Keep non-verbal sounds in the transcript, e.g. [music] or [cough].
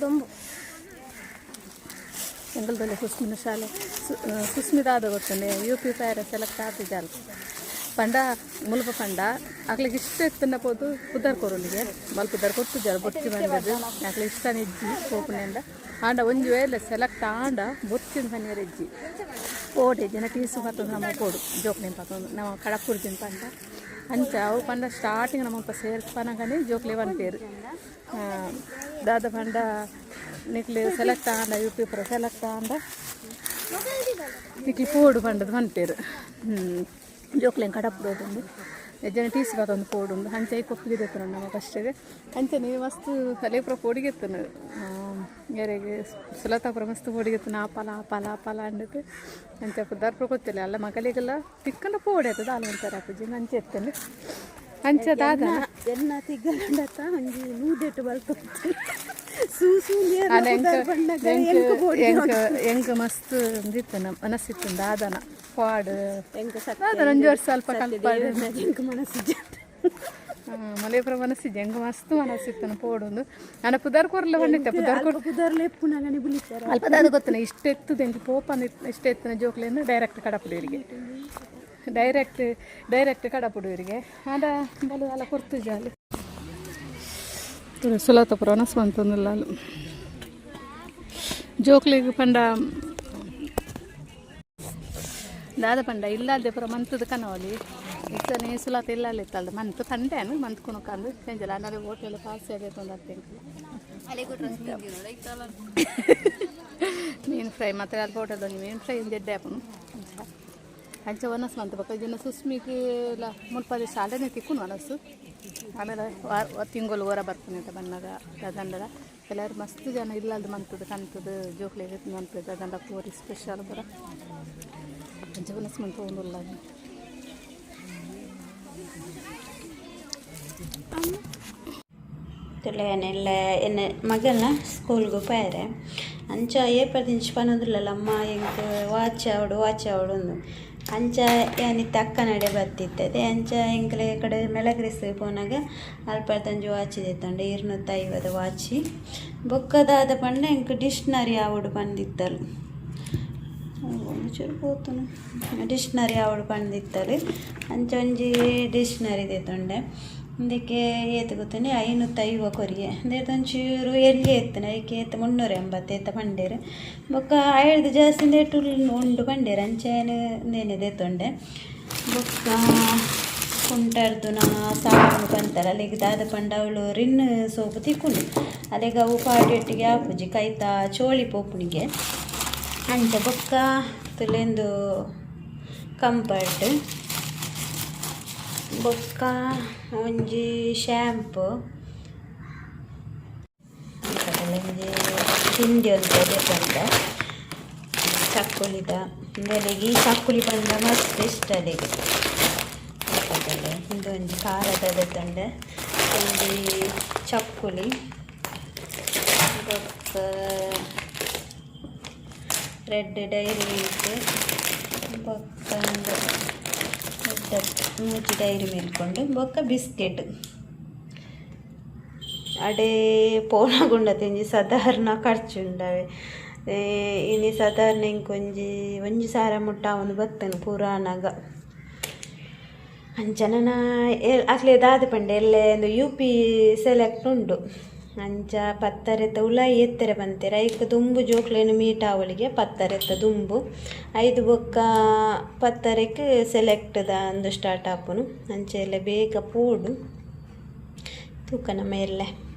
ದೊಂಬು ಎಂಗಲ್ದಲ್ಲಿ ಸುಸ್ಮಿನ ಶಾಲೆ. ಸು- ಆ, ಸುಸ್ಮಿತ ಆದ ಗೊತ್ತನೆ ಯು ಪಿ ಪ್ಯಾರ ಸೆಲೆಕ್ಟ್ ಆಗ್ತಿದ್ದಲ್ಲ ಪಂಡ ಮುಲ್ಪ ಪಂಡ ಆಗ್ಲಿಗೆ ಇಷ್ಟ ಇತ್ತನ್ನ ಪೋದು ಉದ್ದಾರ್ ಕೊರಲಿಗೆ ಮಲ್ಪ ಉದ್ದಾರ್ ಜರ ಬೊತ್ತಿ ಬಂದದ್ದು. ಆಗ್ಲಿಗೆ ಇಷ್ಟ ಇಜ್ಜಿ ಆಂಡ ಒಂದು ವೇಳೆ ಸೆಲೆಕ್ಟ್ ಆಂಡ ಬೊತ್ತಿನ ಪನ್ನೀರ್ ಇಜ್ಜಿ. ಓಡೆ ಜನ ಟೀಸು ಮತ್ತು ನಮ್ಮ ಪೋಡು ಜೋಕ್ಲಿನ ನಮ ನಾವು ಕಡಪುರ್ಜಿನ ಪಂಡ. ಅಂಚ ಅವು ಪಂಡ ಸ್ಟಾರ್ಟಿಂಗ್ ನಮ್ಮಪ್ಪ ಸೇರ್ಪನಗನೆ ಜೋಕ್ಲಿ ಪೇರು. ದಾದ ಪಂಡ ನಿಕ್ಲಿ ಸೆಲೆಕ್ಟ್ ಆಂಡ ಯು ಪಿ ಪುರ ಸೆಲೆಕ್ಟ್ ಆಂಡ ನಿಕ್ಲಿ ಪೋಡು ಪಂಡದ ಪನ್ಪೇರು ಜೋಕ್ಲೆಂಗ್ ಕಡಪುಡೋದೊಂದು ಜನ ಟೀಸಿ ಒಂದು ಪೋಡುಂಡು. ಅಂಚೆ ಕೊಪ್ಪಿಗೆ ನಮ್ಮ ಫಸ್ಟಿಗೆ ಹಂಚೆ ನೀವು ಮಸ್ತ್ ಪೋಡಿಗೆ ಪೋಡಿಗೆತ್ತನು ಯಾರಿಗೆ ಸುಲತಾಪುರ ಮಸ್ತ್ ಪೋಡಿಗೆತ್ತನು ಆಪಲ ಆಪಲ ಆಪಲ ಅಂಡದು ಅಂಚೆ ದರ್ಪುರ ಗೊತ್ತಿಲ್ಲ. ಅಲ್ಲ ಮಗಳಿಗೆಲ್ಲ ತಿಕ್ಕನ ಪೋಡಿ ಆಯ್ತದ ಅಲ್ಲ ಅಂತಾರೆ ಅಪ್ಪಜ್ಜಿ ಹಂಚೆ ಎತ್ತನು. ಅಂಚೆ ದಾದ ಎನ್ನ ತಿಗ್ಗಲಂಡತ್ತ ಒಂಜಿ ನೂದೆಟ್ಟು ಬಲ್ತು. ಸೂ ಸೂ ಅಲ್ಲ ಎಂಕ ಮಸ್ತ್ ಇತ್ತು ನಮ್ಮ ಮನಸ್ಸಿತ್ತು ದಾದನ ಪಾಡ್. ಎಂಕ ಒಂಜು ವರ್ಷ ಸ್ವಲ್ಪ ಕಲ್ಪಾಡು ಎಂಕ ಮನಸ್ಸಿದ್ದೆ ಮಲೇಪುರ ಮನಸ್ಸಿದ್ದೆ ಹೆಂಗ ಮಸ್ತ್ ಮನಸ್ಸಿತ್ತು ಪೋಡೊಂದು ನಾನು ಪುದಾರ್ ಕೊರ್ಲ ಬಂದಿತ್ತೆ ಪುದಾರ್ ಕೊರ್ ಪುದಾರ್ಲೆ ಬುಲಿತಾರೆ ಅಲ್ಪ ದಾದ ಗೊತ್ತನ ಇಷ್ಟ ಎತ್ತದ ಹೆಂಗೆ ಪೋಪ ಇಷ್ಟ ಎತ್ತಿನ ಜೋಕ್ಲೆಯನ್ನು ಡೈರೆಕ್ಟ್ ಕಡಪುಡಿಯವರಿಗೆ. ಡೈರೆಕ್ಟ್ ಡೈರೆಕ್ಟ್ ಕಡಪುಡಿಯವರಿಗೆ ಆದ ಬಲು ಅಲ್ಲ ಕೊರ್ತು ಜಾಲು. ಸುಲತಪುರ ಅನಸ್ವಂತಂದಿಲ್ಲ ಅಲ್ಲ ಜೋಕ್ಲಿಗೆ ಪಂಡ ದಾದ ಪಂಡ ಇಲ್ಲದೆ ಪುರ ಮಂತದ ಕನವಲಿ ಇತ್ತನೆ ಸುಲಾತ ಇಲ್ಲಲ್ಲಿ ಇತ್ತಲ್ದ. ಮಂತ್ ಅನ್ನು ಮಂತ್ ಕುಣಕಂದು ಸಂಜೆ ಅನ್ನೋದು ಹೋಟೆಲ್ ಪಾಸ್ ಆಗೈತೆ ಒಂದು ಹತ್ತು [laughs] ಮೀನು ಫ್ರೈ ಮತ್ತೆ ಅಲ್ಲಿ ಹೋಟೆಲ್ದಲ್ಲಿ ಮೀನು ಫ್ರೈ ಜಡ್ಡೆ ಹಾಪನು ಅಂಚ ಒನಸ್ ಮಂತ್ ಜನ ಸುಸ್ಮಿಗೆ ಎಲ್ಲ ಮುಲ್ಪದಿ ಶಾಲೆನೇ ತಿಕ್ಕುನು ಒನಸು ಆಮೇಲೆ ತಿಂಗಳು ಹೊರ ಬರ್ತೀನಿ ಅಂತ ಬಂದಾಗ ದಂಡದ ಎಲ್ಲರೂ ಮಸ್ತ್ ಜನ ಇಲ್ಲ ಇಲ್ಲದ ಮಂತದ ಕಂತದ ಜೋಕ್ಲಿ ಮಂತದ ದಂಡ ಪೂರಿ ಸ್ಪೆಷಲ್ ಬರ. ಅಂಚ ಒನಸ್ ಮಂತ್ ಒಂದಿಲ್ಲ ಎನೆ ಎನ್ನ ಮಗನ ಸ್ಕೂಲ್ಗೆ ಪಾಯರೆ. ಅಂಚ ಏಪದಿಂಚ್ ಪನದುಲ್ಲಲ್ಲ ಅಮ್ಮ ಹೆಂಗೆ ವಾಚ್ ಅವಡು ವಾಚ್ ಅವಡು ಒಂದು ಅಂಚ ಏನಿತ್ತು ಅಕ್ಕ ನಡೆ ಬತ್ತಿತ್ತದೆ ಅಂಚ ಎಂಕ್ಲೆ ಕಡೆ ಮೆಳಗ್ರೆಸ್ ಪೋನಾಗ ಅಲ್ಪತ್ತಂಜು ವಾಚಿ ಇತ್ತಂಡೆ ಇರ್ನೂತ್ತೈವದ ವಾಚಿ. ಬೊಕ್ಕದಾದ ಪಂಡ ಎಂಕ್ ಡಿಕ್ಷ್ನರಿ ಆವಡು ಬಂದಿತ್ತಲು ಒಂಚೂರು ಡಿಕ್ಷ್ನರಿ ಅವಳು ಪಂದಿತ್ತಲು ಅಂಚ ಒಂಜಿ ಡಿಷ್ನರಿ ದೆತ್ತುಂಡೆ ಅದಕ್ಕೆ ಏತು ಗೊತ್ತೇನೆ ಐನೂತ್ತ ಐವ ಕೊರಿಗೆ ಒಂಚೂರು ಎಲ್ಲಿ ಎತ್ತನ ಐಕೆ ಏತ ಮುನ್ನೂರ ಎಂಬತ್ತು ಏತ ಬೊಕ್ಕ ಐಡ್ದು ಜಾಸ್ತಿ ಏಟು ಉಂಡು ಪಂಡೇರು ಅಂಚೇನು ನೇನೆ ದೇತೊಂಡೆ ಬೊಕ್ಕ ಕುಂಟರ್ದು ನಾ ಸಾಕು ಬಂತಾರೆ ಅಲ್ಲಿಗೆ ದಾದ ಪಂಡ ಅವಳು ರಿನ್ ಸೋಪು ತಿಕ್ಕೊಂಡು ಅಲ್ಲಿಗೆ ಅವು ಪಾಡಿಯೊಟ್ಟಿಗೆ ಆಪುಜಿ ಕೈತ ಚೋಳಿ ಪೋಪುನಿಗೆ ಅಂಚ ಬೊಕ್ಕ ತುಲೆಂದು ಕಂಫರ್ಟ್ ಬೊಕ್ಕ ಒಂಜಿ ಶ್ಯಾಂಪು ಒಂಜಿ ತಿಂಡಿ ಒಂದು ಬೇಕಂತ. ಚಕ್ಕುಲಿದ ಬೆಲೆಗೆ ಈ ಚಕ್ಕುಲಿ ಬಂದ ಮಸ್ತ್ ಇಷ್ಟ ಅಲ್ಲಿಗೆ ಇದು ಒಂಜಿ ಖಾರದ ತಂಡ. ಒಂಜಿ ಚಕ್ಕುಲಿ ಬೊಕ್ಕ, ರೆಡ್ ಡೈರಿ ಮಿಲ್ಕ್ ಬೊಕ್ಕ ದೊಡ್ಡ ಡೈರಿ ಮೇಲ್ಕೊಂಡು ಬೊಕ್ಕ ಬಿಸ್ಕೆಟ್. ಅಡೆ ಪೋಣಗುಂಡ ತಿಂಜಿ ಸಾಧಾರಣ ಖರ್ಚು ಉಂಡವೆ ಇನ್ನು ಇನಿ ಸಾಧಾರಣ ಇಂಕೊಂಜಿ ಒಂಜಿ ಸಾರ ಮುಟ್ಟ ಒಂದು ಬತ್ತನು ಪುರಾಣಗ. ಎಲ್ ಅಕ್ಲೆ ದಾದ ಪಂಡೆ ಎಲ್ಲೇ ಒಂದು ಯು ಪಿ ಸೆಲೆಕ್ಟ್ ಉಂಡು. ಅಂಚ ಪತ್ತರೆತ್ತ ಉಲ ಎತ್ತರೆ ಬಂತೆರ ಐಕ್ ದುಂಬು ಜೋಕ್ಲೇನು ಮೀಟ್ ಅವಳಿಗೆ ಪತ್ತರೆತ್ತ ದುಂಬು. ಐದು ಬೊಕ್ಕ ಪತ್ತರೆಕ್ ಸೆಲೆಕ್ಟ್ ದ ಅಂದು ಸ್ಟಾರ್ಟ್ ಆಪುನು ಅಂಚೆ ಎಲ್ಲ ಬೇಗ ಪೂಡು. ತೂಕ ನಮ್ಮ ಎಲ್ಲೆ.